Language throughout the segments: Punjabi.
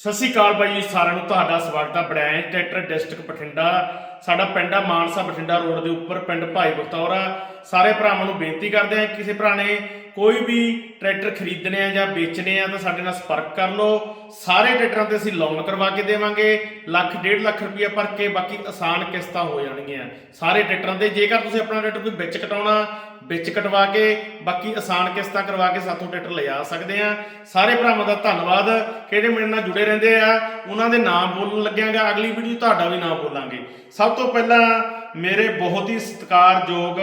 ਸਤਿ ਸ਼੍ਰੀ ਅਕਾਲ ਬਾਈ ਜੀ ਸਾਰਿਆਂ ਨੂੰ ਤੁਹਾਡਾ ਸਵਾਗਤ ਹੈ ਬੜੈਂਚ ਟਰੈਕਟਰ ਡਿਸਟ੍ਰਿਕਟ ਬਠਿੰਡਾ। ਸਾਡਾ ਪਿੰਡ ਆ ਮਾਨਸਾ ਬਠਿੰਡਾ ਰੋਡ ਦੇ ਉੱਪਰ, ਪਿੰਡ ਭਾਈ ਬਖਤੌਰਾ ਸਾਰੇ ਭਰਾਵਾਂ ਨੂੰ ਬੇਨਤੀ ਕਰਦੇ ਆ ਕਿਸੇ ਭਰਾ ਨੇ ਕੋਈ ਵੀ ਟਰੈਕਟਰ ਖਰੀਦਣੇ ਆ ਜਾਂ ਵੇਚਣੇ ਆ ਤਾਂ ਸਾਡੇ ਨਾਲ ਸੰਪਰਕ ਕਰ ਲਓ। ਸਾਰੇ ਟਰੈਕਟਰਾਂ ਤੇ ਅਸੀਂ ਲੋਨ ਕਰਵਾ ਕੇ ਦੇਵਾਂਗੇ। ਲੱਖ, ਡੇਢ ਲੱਖ ਰੁਪਇਆ ਭਰ ਕੇ ਬਾਕੀ ਆਸਾਨ ਕਿਸ਼ਤਾਂ ਹੋ ਜਾਣਗੀਆਂ। ਸਾਰੇ ਟਰੈਕਟਰਾਂ ਤੇ ਜੇਕਰ ਤੁਸੀਂ ਆਪਣਾ ਟਰੈਕਟਰ ਕੋਈ ਵਿੱਚ ਕਟਾਉਣਾ, ਵਿੱਚ ਕਟਵਾ ਕੇ ਬਾਕੀ ਆਸਾਨ ਕਿਸ਼ਤਾਂ ਕਰਵਾ ਕੇ ਸਾਥੋਂ ਟਰੈਕਟਰ ਲਿਜਾ ਸਕਦੇ ਆ। ਸਾਰੇ ਭਰਾਵਾਂ ਦਾ ਧੰਨਵਾਦ। ਕਿਹੜੇ ਮੇਰੇ ਨਾਲ ਜੁੜੇ ਰਹਿੰਦੇ ਆ, ਉਹਨਾਂ ਦੇ ਨਾਮ ਬੋਲਣ ਲੱਗਿਆਗਾ। ਅਗਲੀ ਵੀਡੀਓ ਤੁਹਾਡਾ ਵੀ ਨਾਮ ਬੋਲਾਂਗੇ। ਸਭ ਤੋਂ ਪਹਿਲਾਂ ਮੇਰੇ ਬਹੁਤ ਹੀ ਸਤਿਕਾਰਯੋਗ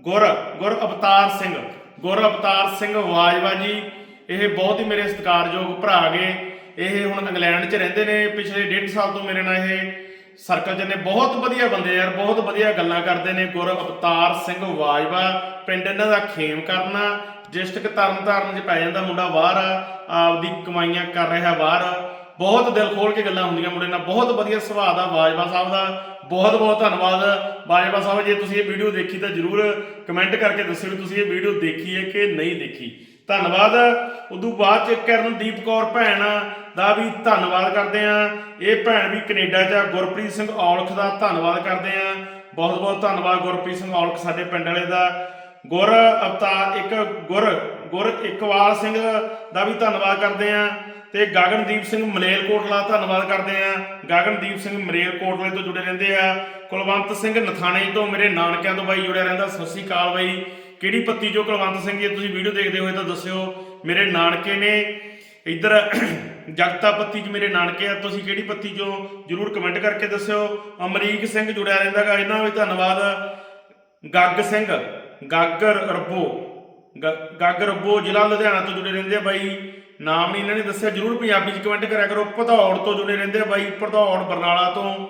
ਗੁਰ ਗੁਰ ਅਵਤਾਰ ਸਿੰਘ ਗੁਰ ਅਵਤਾਰ ਸਿੰਘ ਵਾਜਵਾ ਜੀ ਇਹ ਬਹੁਤ ਹੀ ਮੇਰੇ ਸਤਿਕਾਰਯੋਗ ਭਰਾ ਗਏ ਇਹ ਹੁਣ ਇੰਗਲੈਂਡ 'ਚ ਰਹਿੰਦੇ ਨੇ। ਪਿਛਲੇ ਡੇਢ ਸਾਲ ਤੋਂ ਮੇਰੇ ਨਾਲ ਇਹ ਸਰਕਲ 'ਚ ਨੇ। ਬਹੁਤ ਵਧੀਆ ਬੰਦੇ ਯਾਰ ਬਹੁਤ ਵਧੀਆ ਗੱਲਾਂ ਕਰਦੇ ਨੇ। ਗੁਰ ਅਵਤਾਰ ਸਿੰਘ ਵਾਜਵਾ ਪਿੰਡ ਇਹਨਾਂ ਦਾ ਖੇਮ ਕਰਨਾ। ਡਿਸਟ੍ਰਿਕਟ ਤਰਨਤਾਰਨ 'ਚ ਪੈ ਜਾਂਦਾ ਮੁੰਡਾ ਬਾਹਰ। ਆ, ਆਪਦੀ ਕਮਾਈਆਂ ਕਰ ਰਿਹਾ ਬਾਹਰ। ਬਹੁਤ ਦਿਲ ਖੋਲ ਕੇ ਗੱਲਾਂ ਹੁੰਦੀਆਂ ਮੁੰਡੇ ਨਾਲ। ਬਹੁਤ ਵਧੀਆ ਸੁਭਾਅ ਦਾ ਬਾਜਵਾ ਸਾਹਿਬ ਦਾ। ਬਹੁਤ ਬਹੁਤ ਧੰਨਵਾਦ। ਬਾਜਵਾ ਸਾਹਿਬ, ਜੇ ਤੁਸੀਂ ਇਹ ਵੀਡੀਓ ਦੇਖੀ ਤਾਂ ਜਰੂਰ ਕਮੈਂਟ ਕਰਕੇ ਦੱਸਿਓ ਵੀ ਤੁਸੀਂ ਇਹ ਵੀਡੀਓ ਦੇਖੀ ਹੈ ਕਿ ਨਹੀਂ ਦੇਖੀ। ਧੰਨਵਾਦ। ਉਦੋਂ ਬਾਅਦ ਚ ਕਰਨਦੀਪ ਕੌਰ ਭੈਣ ਦਾ ਵੀ ਧੰਨਵਾਦ ਕਰਦੇ ਆ ਇਹ ਭੈਣ ਵੀ ਕੈਨੇਡਾ 'ਚ ਆ। ਗੁਰਪ੍ਰੀਤ ਸਿੰਘ ਔਲਖ ਦਾ ਧੰਨਵਾਦ ਕਰਦੇ ਆ ਬਹੁਤ ਬਹੁਤ ਧੰਨਵਾਦ ਗੁਰਪ੍ਰੀਤ ਸਿੰਘ ਔਲਖ ਸਾਡੇ ਪਿੰਡ ਵਾਲੇ ਦਾ। ਗੁਰ ਅਵਤਾਰ ਇੱਕ ਗੁਰ ਗੁਰ ਇਕਵਾਲ ਸਿੰਘ ਦਾ ਵੀ ਧੰਨਵਾਦ ਕਰਦੇ ਆ ਤੇ ਗਗਨਦੀਪ ਸਿੰਘ ਮਲੇਰਕੋਟਲਾ ਧੰਨਵਾਦ ਕਰਦੇ ਆ ਗਗਨਦੀਪ ਸਿੰਘ ਮਲੇਰਕੋਟਲੇ ਤੋਂ ਜੁੜੇ ਰਹਿੰਦੇ ਆ। ਕੁਲਵੰਤ ਸਿੰਘ ਨਥਾਣੇ ਤੋਂ ਮੇਰੇ ਨਾਨਕਿਆਂ ਤੋਂ ਬਾਈ ਜੁੜਿਆ ਰਹਿੰਦਾ। ਸਤਿ ਸ਼੍ਰੀ ਅਕਾਲ ਬਾਈ। ਕਿਹੜੀ ਪੱਤੀ ਜੋ ਕੁਲਵੰਤ ਸਿੰਘ ਜੀ ਤੁਸੀਂ ਵੀਡੀਓ ਦੇਖਦੇ ਹੋਏ ਤਾਂ ਦੱਸਿਓ। ਮੇਰੇ ਨਾਨਕੇ ਨੇ ਇੱਧਰ ਜਗਤਾ ਪੱਤੀ 'ਚ ਮੇਰੇ ਨਾਨਕੇ ਆ। ਤੁਸੀਂ ਕਿਹੜੀ ਪੱਤੀ ਚੋਂ ਜਰੂਰ ਕਮੈਂਟ ਕਰਕੇ ਦੱਸਿਓ। ਅਮਰੀਕ ਸਿੰਘ ਜੁੜਿਆ ਰਹਿੰਦਾਗਾ ਇਹਨਾਂ ਵੀ ਧੰਨਵਾਦ। ਗੱਗ ਸਿੰਘ, ਗਾਗਰ ਰੱਬੋ। ਗ- ਗਾਗਰ ਰੱਬੋ, ਜ਼ਿਲ੍ਹਾ ਲੁਧਿਆਣਾ ਤੋਂ ਜੁੜੇ ਰਹਿੰਦੇ ਆ ਬਾਈ। ਨਾਮ ਨਹੀਂ ਇਹਨਾਂ ਨੇ ਦੱਸਿਆ, ਜਰੂਰ ਪੰਜਾਬੀ 'ਚ ਕਮੈਂਟ ਕਰਿਆ ਕਰੋ। ਭਦੌੜ ਤੋਂ ਜੁੜੇ ਰਹਿੰਦੇ ਆ ਬਾਈ, ਭਦੌੜ, ਬਰਨਾਲਾ ਤੋਂ।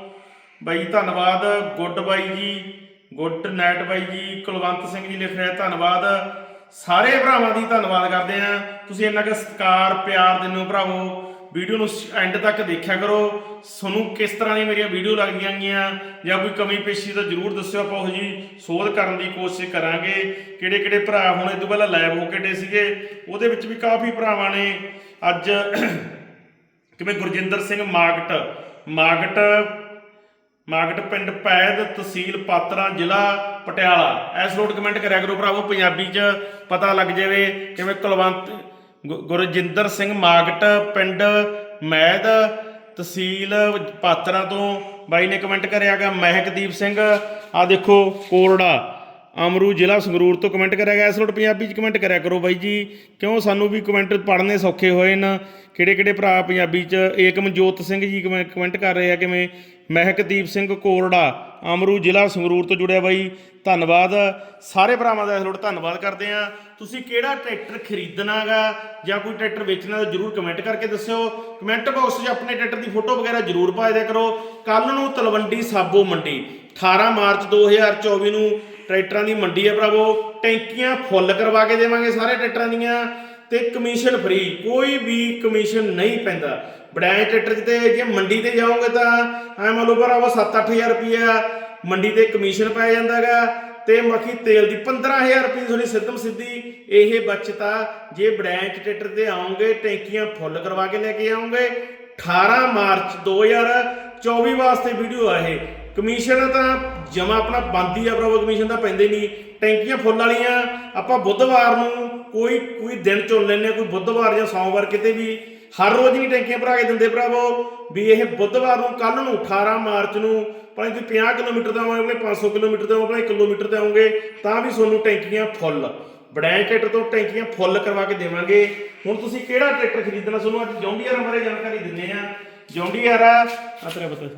ਬਾਈ, ਧੰਨਵਾਦ। ਗੁੱਡ ਬਾਈ ਜੀ, ਗੁੱਡ ਨਾਈਟ ਬਾਈ ਜੀ। ਕੁਲਵੰਤ ਸਿੰਘ ਜੀ ਲਿਖ ਰਿਹਾ ਧੰਨਵਾਦ। ਸਾਰੇ ਭਰਾਵਾਂ ਦੀ ਧੰਨਵਾਦ ਕਰਦੇ ਆ। ਤੁਸੀਂ ਇੰਨਾ ਕੁ ਸਤਿਕਾਰ, ਪਿਆਰ ਦਿੰਦੇ ਹੋ ਭਰਾਵੋ। ਵੀਡੀਓ ਨੂੰ ਐਂਡ ਤੱਕ ਦੇਖਿਆ ਕਰੋ। ਤੁਹਾਨੂੰ ਕਿਸ ਤਰ੍ਹਾਂ ਦੀਆਂ ਮੇਰੀਆਂ ਵੀਡੀਓ ਲੱਗਦੀਆਂ ਗਈਆਂ ਜਾਂ ਕੋਈ ਕਮੀ ਪੇਸ਼ੀ ਤਾਂ ਜਰੂਰ ਦੱਸਿਓ ਆਪਾਂ ਉਹ ਜੀ ਸੋਧ ਕਰਨ ਦੀ ਕੋਸ਼ਿਸ਼ ਕਰਾਂਗੇ। ਕਿਹੜੇ ਕਿਹੜੇ ਭਰਾ ਹੁਣ ਇਹ ਤੋਂ ਪਹਿਲਾਂ ਲਾਈਵ ਹੋ ਕੇ ਡੇ ਸੀਗੇ, ਉਹਦੇ ਵਿੱਚ ਵੀ ਕਾਫੀ ਭਰਾਵਾਂ ਨੇ। ਅੱਜ ਕਿਵੇਂ ਗੁਰਜਿੰਦਰ ਸਿੰਘ ਮਾਗਟ ਮਾਗਟ ਮਾਗਟ ਪਿੰਡ ਪੈਦ ਤਹਿਸੀਲ ਪਾਤਰਾ ਜ਼ਿਲ੍ਹਾ ਪਟਿਆਲਾ। ਐਸ ਰੋਡ ਕਮੈਂਟ ਕਰਿਆ ਕਰੋ ਭਰਾਵੋ, ਪੰਜਾਬੀ 'ਚ ਪਤਾ ਲੱਗ ਜਾਵੇ ਕਿਵੇਂ ਕੁਲਵੰਤ ਗੁਰਜਿੰਦਰ ਸਿੰਘ ਮਾਗਟ, ਪਿੰਡ ਮਹਿਦ, ਤਹਿਸੀਲ ਪਾਤਰਾ ਤੋਂ। ਬਾਈ ਨੇ ਕਮੈਂਟ ਕਰਿਆਗਾ ਮਹਿਕਦੀਪ ਸਿੰਘ। ਆ ਦੇਖੋ, ਕੋਰੜਾ, ਅਮਰੂ ਜ਼ਿਲ੍ਹਾ ਸੰਗਰੂਰ ਤੋਂ ਕਮੈਂਟ ਕਰਿਆ ਗਿਆ ਇਸ ਲੋਟ ਪੰਜਾਬੀ ਚ ਕਮੈਂਟ ਕਰਿਆ ਕਰੋ ਬਾਈ ਜੀ। ਕਿਉਂ ਸਾਨੂੰ ਵੀ ਕਮੈਂਟ ਪੜ੍ਹਨੇ ਸੌਖੇ ਹੋਏ ਨੇ? ਕਿਹੜੇ ਕਿਹੜੇ ਭਰਾ ਪੰਜਾਬੀ ਚ? ਏਕਮਜੋਤ ਸਿੰਘ ਜੀ ਕਮੈ- ਕਮੈਂਟ ਕਰ ਰਹੇ ਆ, ਕਿਵੇਂ? ਮਹਿਕਦੀਪ ਸਿੰਘ ਕੋਰੜਾ। ਅਮਰੂ ਜ਼ਿਲ੍ਹਾ ਸੰਗਰੂਰ ਤੋਂ ਜੁੜਿਆ ਬਾਈ। ਧੰਨਵਾਦ। ਸਾਰੇ ਭਰਾਵਾਂ ਦਾ ਇਸ ਲੋਟ ਧੰਨਵਾਦ ਕਰਦੇ ਆ ਤੁਸੀਂ ਕਿਹੜਾ ਟਰੈਕਟਰ ਖਰੀਦਣਾਗਾ ਜਾਂ ਕੋਈ ਟਰੈਕਟਰ ਵੇਚਣਾ ਤਾਂ ਜਰੂਰ ਕਮੈਂਟ ਕਰਕੇ ਦੱਸਿਓ। ਕਮੈਂਟ ਬਾਕਸ 'ਚ ਆਪਣੇ ਟਰੈਕਟਰ ਦੀ ਫੋਟੋ ਵਗੈਰਾ ਜਰੂਰ ਪਾ ਦਿਆ ਕਰੋ। ਕੱਲ ਨੂੰ ਤਲਵੰਡੀ ਸਾਬੋ ਮੰਡੀ 18 ਮਾਰਚ 2024 ਨੂੰ ਟਰੈਕਟਰਾਂ ਦੀ ਮੰਡੀ ਹੈ ਭਰਾਵੋ। ਟੈਂਕੀਆਂ ਫੁੱਲ ਕਰਵਾ ਕੇ ਦੇਵਾਂਗੇ ਸਾਰੇ ਟਰੈਕਟਰਾਂ ਦੀਆਂ। ਤੇ ਕਮਿਸ਼ਨ ਫ੍ਰੀ ਕੋਈ ਵੀ ਕਮਿਸ਼ਨ ਨਹੀਂ ਪੈਂਦਾ। ਬੜਾਏ ਟਰੈਕਟਰ 'ਚ ਤੇ ਜੇ ਮੰਡੀ ਤੇ ਜਾਓਗੇ ਤਾਂ ਐ ਮੰਨ ਲਓ ਭਰਾਵੋ 7-8000 ਰੁਪਇਆ ਮੰਡੀ ਤੇ ਕਮਿਸ਼ਨ ਪੈ ਜਾਂਦਾਗਾ ਤੇ ਬਾਕੀ ਤੇਲ ਦੀ 15000 ਰੁਪਏ ਦੀ ਤੁਹਾਡੀ ਸਿੱਧਮ ਸਿੱਧੀ, ਇਹ ਬਚਤਾ। ਜੇ ਬ੍ਰਾਂਚ ਟਰੈਕਟਰ ਤੇ ਆਉਂਗੇ ਟੈਂਕੀਆਂ ਫੁੱਲ ਕਰਵਾ ਕੇ ਲੈ ਕੇ ਆਉਂਗੇ 18 ਮਾਰਚ 2024 ਵਾਸਤੇ ਵੀਡੀਓ ਆ ਇਹ। ਕਮਿਸ਼ਨ ਤਾਂ ਜਮਾ ਆਪਣਾ ਬੰਦੀ ਆ ਭਰਾਵੋ, ਕਮਿਸ਼ਨ ਤਾਂ ਪੈਂਦੇ ਨਹੀਂ। ਟੈਂਕੀਆਂ ਫੁੱਲ ਵਾਲੀਆਂ, ਆਪਾਂ ਬੁੱਧਵਾਰ ਨੂੰ ਕੋਈ ਕੋਈ ਦਿਨ ਚੁਣ ਲੈਨੇ ਕੋਈ ਬੁੱਧਵਾਰ ਜਾਂ ਸੋਮਵਾਰ ਕਿਤੇ ਵੀ। ਹਰ ਰੋਜ਼ ਨਹੀਂ ਟੈਂਕੀਆਂ ਭਰਾ ਕੇ ਦਿੰਦੇ ਭਰਾਵੋ, ਵੀ ਇਹ ਬੁੱਧਵਾਰ ਨੂੰ ਕੱਲ ਨੂੰ 18 ਮਾਰਚ ਨੂੰ, ਭਾਵੇਂ ਤੁਸੀਂ 50 ਕਿਲੋਮੀਟਰ ਦਾ ਆਓਗੇ 500 ਕਿਲੋਮੀਟਰ ਦਾ ਆਓਗੇ 1 ਕਿਲੋਮੀਟਰ ਤੇ ਆਉਂਗੇ ਤਾਂ ਵੀ ਤੁਹਾਨੂੰ ਟੈਂਕੀਆਂ ਫੁੱਲ। ਬੜੈਂ ਟਰੈਕਟਰ ਤੋਂ ਟੈਂਕੀਆਂ ਫੁੱਲ ਕਰਵਾ ਕੇ ਦੇਵਾਂਗੇ। ਹੁਣ ਤੁਸੀਂ ਕਿਹੜਾ ਟਰੈਕਟਰ ਖਰੀਦਣਾ, ਤੁਹਾਨੂੰ ਅੱਜ ਜੌਂਡੀਅਰ ਬਾਰੇ ਜਾਣਕਾਰੀ ਦਿੰਦੇ ਆ ਜੌਂਡੀਅਰ ਆ ਆ ਤੇਰਾ ਪਤਾ।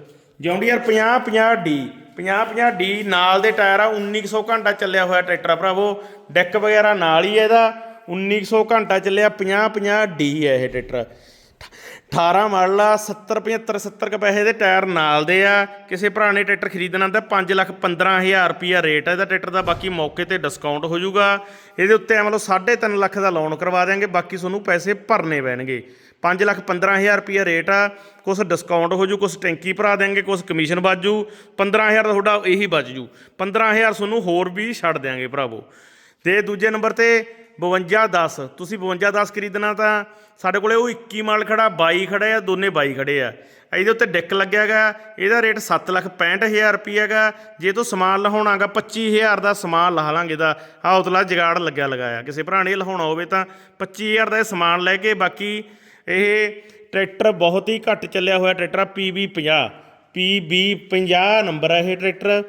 ਜੌਂਡੀਅਰ 50 50 ਡੀ 50 50 ਡੀ ਨਾਲ ਦੇ ਟਾਇਰ ਆ 1900 ਘੰਟਾ ਚੱਲਿਆ ਹੋਇਆ ਟਰੈਕਟਰ ਆ ਭਰਾਵੋ। ਡੈਕ ਵਗੈਰਾ ਨਾਲ ਹੀ ਹੈ ਇਹਦਾ 1900 ਘੰਟਾ ਚੱਲਿਆ 50 50 ਡੀ ਹੈ ਇਹ ਟਰੈਕਟਰ। 18 ਮਾਡਲ ਆ 70 75 70 ਕ ਪੈਸੇ ਦੇ ਟਾਇਰ ਨਾਲ ਦੇ ਆ। ਕਿਸੇ ਭਰਾ ਨੇ ਟਰੈਕਟਰ ਖਰੀਦਣਾ ਤਾਂ 5 ਲੱਖ 15000 ਰੁਪਿਆ ਰੇਟ ਹੈ ਇਹਦਾ ਟਰੈਕਟਰ ਦਾ, ਬਾਕੀ ਮੌਕੇ ਤੇ ਡਿਸਕਾਊਂਟ ਹੋ ਜਾਊਗਾ। ਇਹਦੇ ਉੱਤੇ ਐ ਮਤਲਬ 3.5 ਲੱਖ ਦਾ ਲੋਨ ਕਰਵਾ ਦਿਆਂਗੇ, ਬਾਕੀ ਤੁਹਾਨੂੰ ਪੈਸੇ ਭਰਨੇ ਪੈਣਗੇ। 5 ਲੱਖ 15000 ਰੁਪਿਆ ਰੇਟ ਆ, ਕੁਛ ਡਿਸਕਾਊਂਟ ਹੋ ਜੂ ਕੁਛ ਟੈਂਕੀ ਭਰਾ ਦੇਾਂਗੇ ਕੁਛ ਕਮਿਸ਼ਨ ਬਾਜੂ 15000 ਦਾ ਤੁਹਾਡਾ ਇਹੀ ਬਚ ਜੂ 15000 ਤੁਹਾਨੂੰ ਹੋਰ ਵੀ ਛੱਡ ਦਿਆਂਗੇ ਭਰਾਵੋ। ਤੇ ਦੂਜੇ ਨੰਬਰ ਤੇ 5210 ਤੁਸੀਂ 5210 ਖਰੀਦਣਾ ਤਾਂ ਸਾਡੇ ਕੋਲੇ ਉਹ 21 ਮਾਲ ਖੜਾ 22 ਖੜੇ ਆ, ਦੋਨੇ 22 ਖੜੇ ਆ। ਇਹਦੇ ਉੱਤੇ ਡਿੱਕ ਲੱਗਿਆ ਗਾ ਇਹਦਾ ਰੇਟ 765000 ਰੁਪਈਆ ਗਾ ਜੇ ਤੂੰ ਸਮਾਨ ਲਹਾਉਣਾਗਾ 25000 ਦਾ ਸਮਾਨ ਲਾ ਲਾਂਗੇ ਦਾ ਆ ਉਤਲਾ ਜਗਾੜ ਲੱਗਿਆ ਲਗਾਇਆ। ਕਿਸੇ ਭਰਾ ਨੇ ਲਹਾਉਣਾ ਹੋਵੇ ਤਾਂ 25000 ਦਾ ਇਹ ਸਮਾਨ ਲੈ ਕੇ ਬਾਕੀ ਇਹ ਟਰੈਕਟਰ ਬਹੁਤ ਹੀ ਘੱਟ ਚੱਲਿਆ ਹੋਇਆ, ਟਰੈਕਟਰ ਆ PB 50 PB 50 ਨੰਬਰ ਆ ਇਹ ਟਰੈਕਟਰ।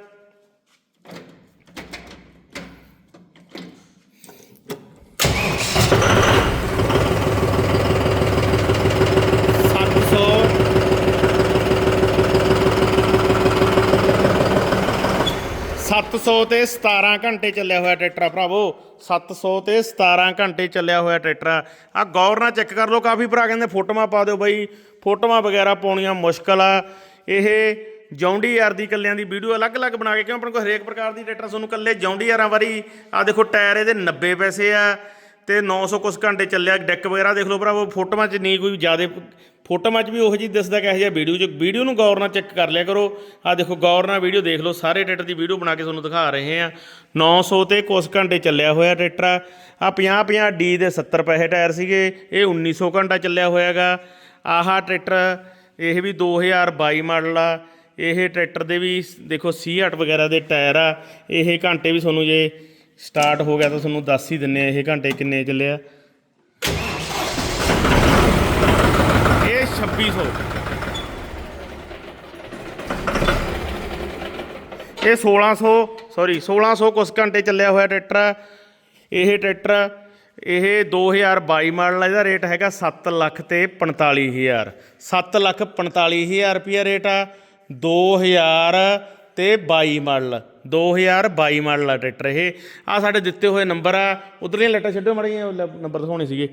700 ਤੇ 17 ਘੰਟੇ ਚੱਲਿਆ ਹੋਇਆ ਟਰੈਕਟਰ ਆ ਭਰਾਵੋ। 700 ਤੇ 17 ਘੰਟੇ ਚੱਲਿਆ ਹੋਇਆ ਟਰੈਕਟਰ ਆ। ਗੌਰ ਨਾਲ ਚੈੱਕ ਕਰ ਲਓ, ਕਾਫੀ ਭਰਾ ਕਹਿੰਦੇ ਫੋਟੋਆਂ ਪਾ ਦਿਓ ਬਾਈ। ਫੋਟੋਆਂ ਵਗੈਰਾ ਪਾਉਣੀਆਂ ਮੁਸ਼ਕਲ ਆ। ਇਹ ਜੌਂਡੀ ਯਾਰ ਦੀ ਕੱਲਿਆਂ ਦੀ ਵੀਡੀਓ ਅਲੱਗ-ਅਲੱਗ ਬਣਾ ਕੇ ਕਿਉਂ? ਆਪਣੇ ਕੋਲ ਹਰੇਕ ਪ੍ਰਕਾਰ ਦੀ ਟਰੈਕਟਰ ਤੁਹਾਨੂੰ ਕੱਲੇ ਜੌਂਡੀ ਯਾਰਾਂ ਵਾਰੀ। ਆ ਦੇਖੋ, ਟਾਇਰ ਇਹਦੇ 90 ਪੈਸੇ ਆ। ਤੇ 900 ਕੁਛ ਘੰਟੇ ਚੱਲਿਆ, ਡੈਕ ਵਗੈਰਾ ਦੇਖ ਲਓ ਭਰਾਵੋ ਫੋਟੋਆਂ 'ਚ ਨਹੀਂ ਕੋਈ ਜ਼ਿਆਦਾ ਫੋਟੋਆਂ 'ਚ ਵੀ ਉਹੋ ਜਿਹੀ ਦਿਸਦਾ ਕਿਹੋ ਜਿਹਾ ਵੀਡੀਓ 'ਚ ਵੀਡੀਓ ਨੂੰ ਗੌਰ ਨਾਲ ਚੈੱਕ ਕਰ ਲਿਆ ਕਰੋ। ਆ ਦੇਖੋ, ਗੌਰ ਨਾਲ ਵੀਡੀਓ ਦੇਖ ਲਓ, ਸਾਰੇ ਟਰੈਕਟਰ ਦੀ ਵੀਡੀਓ ਬਣਾ ਕੇ ਤੁਹਾਨੂੰ ਦਿਖਾ ਰਹੇ ਆ 900 ਤੇ ਕੁਛ ਘੰਟੇ ਚੱਲਿਆ ਹੋਇਆ ਟਰੈਕਟਰ ਆ ਆਹ 50 50 ਡੀ ਦੇ 70 ਪੈਸੇ ਟਾਇਰ ਸੀਗੇ, ਇਹ 1900 ਘੰਟਾ ਚੱਲਿਆ ਹੋਇਆਗਾ। ਆਹ ਟਰੈਕਟਰ, ਇਹ ਵੀ 2022 ਮਾਡਲ ਆ। ਇਹ ਟਰੈਕਟਰ ਦੇ ਵੀ ਦੇਖੋ 68 ਵਗੈਰਾ ਦੇ ਟਾਇਰ ਆ। ਇਹ ਘੰਟੇ ਵੀ ਤੁਹਾਨੂੰ ਜੇ ਸਟਾਰਟ ਹੋ ਗਿਆ ਤਾਂ ਤੁਹਾਨੂੰ ਦੱਸ ਹੀ ਦਿੰਨੇ ਆ ਇਹ ਘੰਟੇ ਕਿੰਨੇ ਚੱਲੇ ਆ। ਇਹ 2600 ਇਹ 1600 ਸੌਰੀ 1600 ਕੁਛ ਘੰਟੇ ਚੱਲਿਆ ਹੋਇਆ ਟਰੈਕਟਰ ਇਹ ਟਰੈਕਟਰ, ਇਹ 2022 ਮਾਡਲ ਇਹਦਾ ਰੇਟ ਹੈਗਾ 7 ਲੱਖ ਤੇ 45000 7 ਲੱਖ 45000 ਰੁਪਿਆ ਰੇਟ ਆ 2000 ਤੇ 22 ਮਾਡਲ। 2022 ਮਾਡਲ ਆ ਟਰੈਕਟਰ ਇਹ। ਆ ਸਾਡੇ ਦਿੱਤੇ ਹੋਏ ਨੰਬਰ ਆ। ਉਧਰਲੀਆਂ ਲੈਟਾਂ ਛੱਡੋ ਮੜੀਆਂ ਨੰਬਰ ਦਿਖਾਉਣੇ ਸੀਗੇ।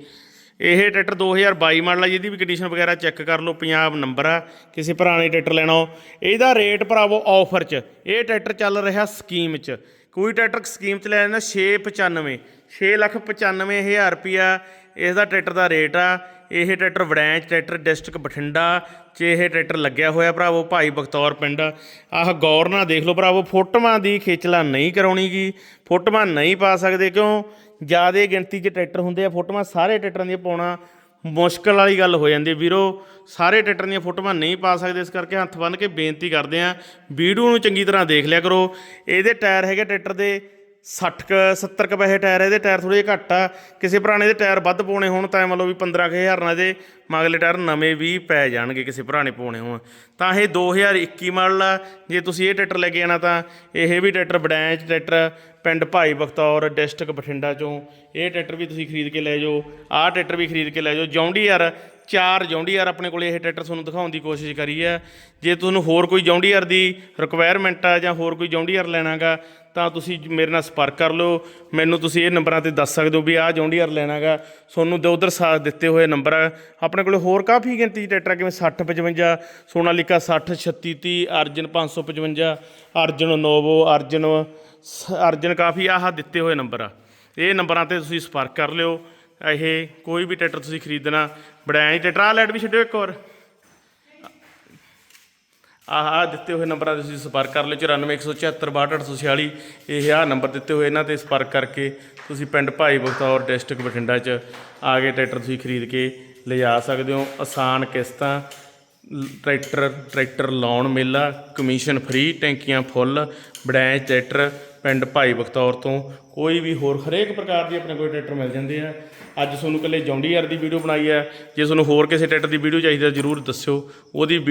ਇਹ ਟਰੈਕਟਰ 2022 ਮਾਡਲ ਆ, ਜਿਹਦੀ ਵੀ ਕੰਡੀਸ਼ਨ ਵਗੈਰਾ ਚੈੱਕ ਕਰ ਲਓ, ਪੰਜਾਬ ਨੰਬਰ ਆ। ਕਿਸੇ ਭਰਾ ਨੇ ਟਰੈਕਟਰ ਲੈਣਾ ਇਹਦਾ ਰੇਟ ਭਰਾਵੋ ਆਫਰ 'ਚ। ਇਹ ਟਰੈਕਟਰ ਚੱਲ ਰਿਹਾ ਸਕੀਮ 'ਚ। ਕੋਈ ਟਰੈਕਟਰ ਸਕੀਮ 'ਚ ਲੈ ਲੈਣਾ 695 6 ਲੱਖ 95 ਹਜ਼ਾਰ ਰੁਪਿਆ ਇਸ ਦਾ ਟਰੈਕਟਰ ਦਾ ਰੇਟ ਆ। ਇਹ tractor Warraich tractor district Bathinda, 'ਚ ਇਹ ਟਰੈਕਟਰ ਲੱਗਿਆ ਹੋਇਆ ਭਰਾਵੋ ਭਾਈ ਬਖਤੌਰ ਪਿੰਡ। ਆਹ ਗੌਰ ਨਾਲ ਦੇਖ ਲਓ ਭਰਾਵੋ, ਫੋਟੋਆਂ ਦੀ ਖੇਚਲਾ ਨਹੀਂ ਕਰਾਉਣੀਗੀ, ਫੋਟੋਆਂ ਨਹੀਂ ਪਾ ਸਕਦੇ ਕਿਉਂ? ਜਿਆਦੇ ਗਿਣਤੀ 'ਚ ਟਰੈਕਟਰ ਹੁੰਦੇ ਆ, ਫੋਟੋਆਂ ਸਾਰੇ ਟਰੈਕਟਰਾਂ ਦੀਆਂ ਪਾਉਣਾ ਮੁਸ਼ਕਲ ਵਾਲੀ ਗੱਲ ਹੋ ਜਾਂਦੀ ਵੀਰੋ। ਸਾਰੇ ਟਰੈਕਟਰ ਦੀਆਂ ਫੋਟੋਆਂ ਨਹੀਂ ਪਾ ਸਕਦੇ, ਇਸ ਕਰਕੇ ਹੱਥ ਬੰਨ੍ਹ ਕੇ ਬੇਨਤੀ ਕਰਦੇ ਆ ਵੀਡੀਓ ਨੂੰ ਚੰਗੀ ਤਰ੍ਹਾਂ ਦੇਖ ਲਿਆ ਕਰੋ। ਇਹਦੇ ਟਾਇਰ ਹੈਗੇ ਟਰੈਕਟਰ ਦੇ 60 ਕ 70 ਕ ਪੈਸੇ ਟਾਇਰ ਇਹਦੇ ਟਾਇਰ ਥੋੜੇ ਜਿਹੇ ਘੱਟ ਆ। ਕਿਸੇ ਪੁਰਾਣੇ ਦੇ ਟਾਇਰ ਵੱਧ ਪਾਉਣੇ ਹੋਣ, ਤਾਂ ਮੰਨ ਲਓ ਵੀ 15000 ਨਾਲ ਇਹਦੇ ਮਗਲੇ ਟਾਇਰ ਨਵੇਂ ਵੀ ਪੈ ਜਾਣਗੇ, ਕਿਸੇ ਪੁਰਾਣੇ ਪਾਉਣੇ ਹੋਣ। ਤਾਂ ਇਹ 2021 ਮਾਡਲ ਆ। ਜੇ ਤੁਸੀਂ ਇਹ ਟਰੈਕਟਰ ਲੈ ਕੇ ਆਣਾ ਤਾਂ ਇਹ ਵੀ ਟਰੈਕਟਰ ਬੜੈਂਚ ਟਰੈਕਟਰ, ਪਿੰਡ ਭਾਈ ਬਖਤੌਰ, ਡਿਸਟ੍ਰਿਕਟ ਬਠਿੰਡਾ ਚੋਂ। ਇਹ ਟਰੈਕਟਰ ਵੀ ਤੁਸੀਂ ਖਰੀਦ ਕੇ ਲੈ ਜਾਓ, ਆਹ ਟਰੈਕਟਰ ਵੀ ਖਰੀਦ ਕੇ ਲੈ ਜਾਓ। ਜੌਂਡੀਆਰ ਚਾਰ ਜੌਂਡੀਆਰ ਆਪਣੇ ਕੋਲੇ ਇਹ ਟਰੈਕਟਰ ਤੁਹਾਨੂੰ ਦਿਖਾਉਣ ਦੀ ਕੋਸ਼ਿਸ਼ ਕਰੀ ਹੈ। ਜੇ ਤੁਹਾਨੂੰ ਹੋਰ ਕੋਈ ਜੌਂਡੀਆਰ ਦੀ ਰਿਕੁਆਇਰਮੈਂਟ ਆ ਜਾਂ ਹੋਰ ਕੋਈ ਜੌਂਡੀਆਰ ਲੈਣਾਗਾ ਤਾਂ ਤੁਸੀਂ ਮੇਰੇ ਨਾਲ ਸੰਪਰਕ ਕਰ ਲਓ। ਮੈਨੂੰ ਤੁਸੀਂ ਇਹ ਨੰਬਰਾਂ ਤੇ ਦੱਸ ਸਕਦੇ ਹੋ ਵੀ ਆਹ ਜੌਂਡੀਆਰ ਲੈਣਾਗਾ ਤੁਹਾਨੂੰ ਦੋ ਉਧਰ ਸਾਥ ਦਿੱਤੇ ਹੋਏ ਨੰਬਰ ਆ। ਆਪਣੇ ਕੋਲੇ ਹੋਰ ਕਾਫੀ ਗਿਣਤੀ ਟਰੈਕਟਰ ਕਿਵੇਂ ਜਿਵੇਂ 60 55 ਸੋਨਾਲੀਕਾ 60 36 30 ਅਰਜਨ 555 ਅਰਜਨ ਨੋਵੋ, ਅਰਜਨ ਸ- ਅਰਜਨ ਕਾਫੀ ਆਹ ਦਿੱਤੇ ਹੋਏ ਨੰਬਰ ਆ। ਇਹ ਨੰਬਰਾਂ ਤੇ ਤੁਸੀਂ ਸੰਪਰਕ ਕਰ ਲਿਓ। ਇਹ ਕੋਈ ਵੀ ਟਰੈਕਟਰ ਤੁਸੀਂ ਖਰੀਦਣਾ ਬੜੈਂ ਟਰੈਕਟਰ। ਆ ਲੈਟ ਵੀ ਛੱਡਿਓ ਇੱਕ ਹੋਰ। ਆਹ ਆਹ ਦਿੱਤੇ ਹੋਏ ਨੰਬਰਾਂ ਤੇ ਤੁਸੀਂ ਸੰਪਰਕ ਕਰ ਲਿਓ 9417762846 ਇਹ, ਆਹ ਨੰਬਰ ਦਿੱਤੇ ਹੋਏ ਇਹਨਾਂ ਤੇ ਸੰਪਰਕ ਕਰਕੇ ਤੁਸੀਂ ਪਿੰਡ ਭਾਈ ਬਖਤੌਰ ਡਿਸਟ੍ਰਿਕਟ ਬਠਿੰਡਾ 'ਚ ਆ ਕੇ ਟਰੈਕਟਰ ਤੁਸੀਂ ਖਰੀਦ ਕੇ ਲਿਜਾ ਸਕਦੇ ਹੋ। ਆਸਾਨ ਕਿਸ਼ਤਾਂ ਟਰੈਕਟਰ ਟਰੈਕਟਰ ਲਾਉਣ ਮੇਲਾ, ਕਮਿਸ਼ਨ ਫ੍ਰੀ, ਟੈਂਕੀਆਂ ਫੁੱਲ ਬੜੈਂਚ ਟਰੈਕਟਰ ਪਿੰਡ ਭਾਈ ਬਖਤੌਰ ਤੋਂ ਕੋਈ ਵੀ ਹੋਰ ਹਰੇਕ ਪ੍ਰਕਾਰ ਦੀ ਆਪਣੇ ਕੋਲ ਟਰੈਕਟਰ ਮਿਲ ਜਾਂਦੇ ਆ। ਅੱਜ ਤੁਹਾਨੂੰ ਇਕੱਲੇ ਜੌਂਡੀਆਰ ਦੀ ਵੀਡੀਓ ਬਣਾਈ ਹੈ। ਜੇ ਤੁਹਾਨੂੰ ਹੋਰ ਕਿਸੇ ਟਰੈਕਟਰ ਦੀ ਵੀਡੀਓ ਚਾਹੀਦੀ ਹੈ, ਜਰੂਰ ਦੱਸਿਓ। ਉਹਦੀ ਵੀਡੀਓ